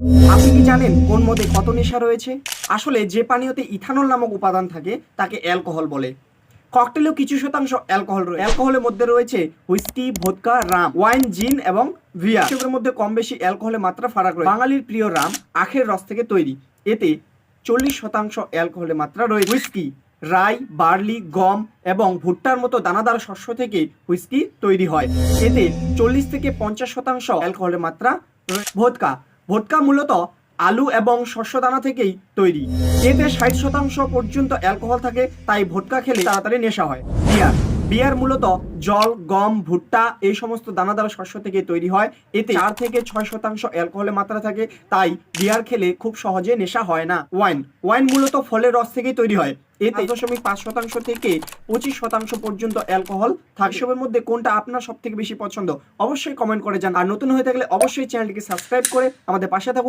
আপনি কি জানেন কোন মদে কত নেশা রয়েছে? আসলে যে পানীয়তে ইথানল নামক উপাদান থাকে, তাকে অ্যালকোহল বলে। ককটেলেও কিছু শতাংশ অ্যালকোহল রয়েছে অ্যালকোহলের মধ্যে রয়েছে হুইস্কি, ভোদকা, রাম, ওয়াইন, জিন এবং ভিয়া। এসবের মধ্যে কম বেশি অ্যালকোহলের মাত্রা ফারাক রয়েছে। বাঙালির প্রিয় রাম আখের রস থেকে তৈরি। এতে চল্লিশ শতাংশ অ্যালকোহলের মাত্রা রয়েছে। হুইস্কি, রাই, বার্লি, গম এবং ভুট্টার মতো দানাদার শস্য থেকে হুইস্কি তৈরি হয়। এতে চল্লিশ থেকে পঞ্চাশ শতাংশ অ্যালকোহলের মাত্রা। ভোদকা ভোদকা মূলত আলু এবং শস্য দানা থেকেই তৈরি। এতে ষাট শতাংশ পর্যন্ত অ্যালকোহল থাকে, তাই ভোটকা খেলে তাড়াতাড়ি নেশা হয়। বিয়ার বিয়ার মূলত জল গম ভুট্টা এই সমস্ত দানাদার শস্য থেকে তৈরি হয়। এতে চার থেকে ছয় শতাংশ অ্যালকোহলের মাত্রা থাকে তাই বিয়ার খেলে খুব সহজে নেশা হয় না। ওয়াইন ওয়াইন মূলত ফলের রস থেকেই তৈরি হয়। এতে দশমিক পাঁচ শতাংশ থেকে পঁচিশ শতাংশ পর্যন্ত অ্যালকোহল থাকে। এসবের মধ্যে কোনটা আপনার সব থেকে বেশি পছন্দ? অবশ্যই কমেন্ট করে জান আর নতুন হয়ে থাকলে অবশ্যই চ্যানেলটিকে সাবস্ক্রাইব করে আমাদের পাশে থাকুন।